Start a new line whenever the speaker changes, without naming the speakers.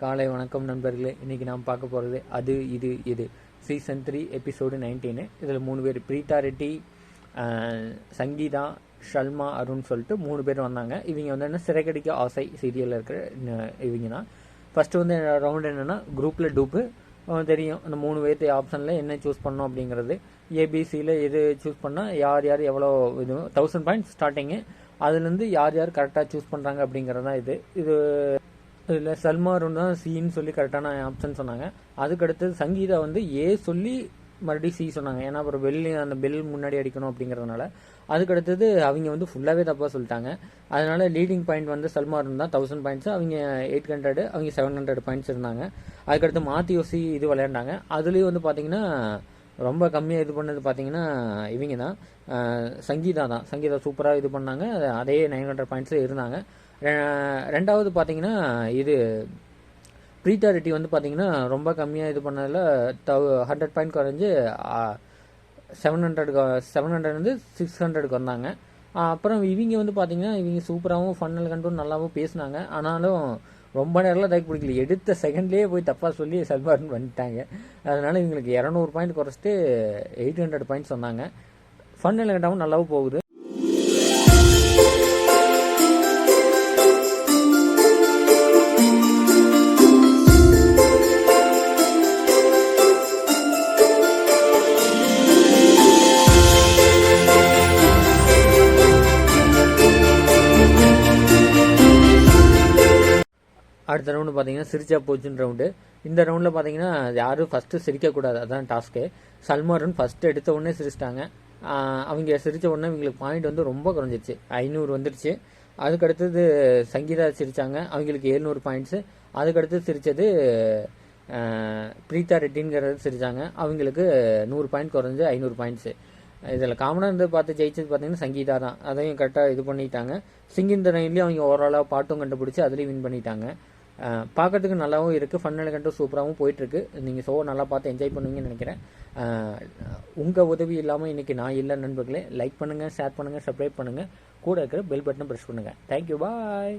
காலை வணக்கம் நண்பர்களே. இன்னைக்கு நாம் பார்க்க போகிறது அது இது இது சீசன் த்ரீ எபிசோடு நைன்டீனு இதில் மூணு பேர். பிரீதா ரெட்டி சங்கீதா ஷல்மா அருண் சொல்லிட்டு மூணு பேர் வந்தாங்க. இவங்க வந்து என்ன? சிறைக்கடிக்க ஆசை சீரியலில் இருக்கிற இவங்க தான் ஃபஸ்ட்டு வந்து ரவுண்ட் என்னென்னா குரூப்பில் டூப்பு தெரியும். அந்த மூணு பேர்த்து ஆப்ஷனில் என்ன சூஸ் பண்ணோம் அப்படிங்கிறது. ஏபிசியில் எது சூஸ் பண்ணால் யார் யார் எவ்வளோ இது தௌசண்ட் பாயிண்ட்ஸ் ஸ்டார்டிங்கு அதுலேருந்து யார் யார் கரெக்டாக சூஸ் பண்ணுறாங்க அப்படிங்கிறது தான் இது. இது இதில் சல்மாரும் தான் சின்னு சொல்லி கரெக்டான ஆப்ஷன் சொன்னாங்க. அதுக்கடுத்தது சங்கீதா வந்து ஏ சொல்லி மறுபடியும் சி சொன்னாங்க. ஏன்னா அப்புறம் பெல்லி அந்த பெல் முன்னாடி அடிக்கணும் அப்படிங்கிறதுனால. அதுக்கடுத்தது அவங்க வந்து ஃபுல்லாகவே தப்பாக சொல்லிட்டாங்க. அதனால லீடிங் பாயிண்ட் வந்து சல்மா தான். தௌசண்ட் பாயிண்ட்ஸ் அவங்க எயிட் ஹண்ட்ரட் அவங்க செவன் ஹண்ட்ரட் பாயிண்ட்ஸ் இருந்தாங்க. அதுக்கடுத்து மாத்தி யோசி இது விளையாண்டாங்க. அதுலேயும் வந்து பார்த்தீங்கன்னா ரொம்ப கம்மியாக இது பண்ணது பார்த்தீங்கன்னா இவங்க தான் சங்கீதா தான் சங்கீதா சூப்பராக இது பண்ணாங்க. அதே நைன் ஹண்ட்ரட் பாயிண்ட்ஸில் இருந்தாங்க. ரெண்டாவது பார்த்தீங்கன்னா இது பிரீதா ரெட்டி வந்து பார்த்தீங்கன்னா ரொம்ப கம்மியாக இது பண்ணதில் தௌ ஹண்ட்ரட் பாயிண்ட் குறைஞ்சி செவன் ஹண்ட்ரடுக்கு செவன் ஹண்ட்ரட் வந்து சிக்ஸ் ஹண்ட்ரடுக்கு வந்தாங்க. அப்புறம் இவங்க வந்து பார்த்தீங்கன்னா இவங்க சூப்பராகவும் ஃபன்னல் கண்டும் நல்லாவும் பேசினாங்க. ஆனாலும் ரொம்ப நேரம்லாம் தைக்க பிடிக்கல. எடுத்த செகண்ட்லேயே போய் தப்பாக சொல்லி சல்மார்னு பண்ணிட்டாங்க அதனால இவங்களுக்கு இரநூறு பாயிண்ட் குறைச்சிட்டு எயிட் ஹண்ட்ரட் பாயிண்ட் சொன்னாங்க. ஃபன் கண்டாவும் நல்லாவும் போகுது. அடுத்த ரவுண்டு பார்த்தீங்கன்னா சிரிச்சா போச்சுன்னு ரவுண்டு இந்த ரவுண்டில் பார்த்தீங்கன்னா யாரும் ஃபஸ்ட்டு சிரிக்கக்கூடாது அதான் டாஸ்க்கு சல்மாரன் ஃபஸ்ட்டு எடுத்த உடனே சிரிச்சிட்டாங்க. அவங்க சிரித்த உடனே இவங்களுக்கு பாயிண்ட் வந்து ரொம்ப குறைஞ்சிருச்சு. ஐநூறு வந்துடுச்சு அதுக்கடுத்தது சங்கீதா சிரித்தாங்க அவங்களுக்கு எழுநூறு பாயிண்ட்ஸு அதுக்கடுத்து சிரித்தது பிரீதா ரெட்டிங்கிறது சிரித்தாங்க அவங்களுக்கு நூறு பாயிண்ட் குறைஞ்சி ஐநூறு பாயிண்ட்ஸு இதில் காமனாக இருந்து பார்த்து ஜெயிச்சது பார்த்தீங்கன்னா சங்கீதா தான். அதையும் கரெக்டாக இது பண்ணிட்டாங்க. சிங்கிங் த ரயின்லேயும் அவங்க ஓவராலாக பாட்டும் கண்டுபிடிச்சி அதுலேயும் வின் பண்ணிட்டாங்க. பார்க்கறதுக்கு நல்லாவும் இருக்குது ஃபன் கண்டும் சூப்பராகவும் போயிட்டுருக்கு. நீங்கள் ஷோ நல்லா பார்த்து என்ஜாய் பண்ணுவீங்கன்னு நினைக்கிறேன். உங்கள் உதவி இல்லாமல் இன்றைக்கி நான் இல்லை நண்பர்களே லைக் பண்ணுங்கள் ஷேர் பண்ணுங்கள் சப்ஸ்கிரைப் பண்ணுங்கள் கூட இருக்கிற பெல் பட்டனை ப்ரெஸ் பண்ணுங்கள் தேங்க்யூ பாய்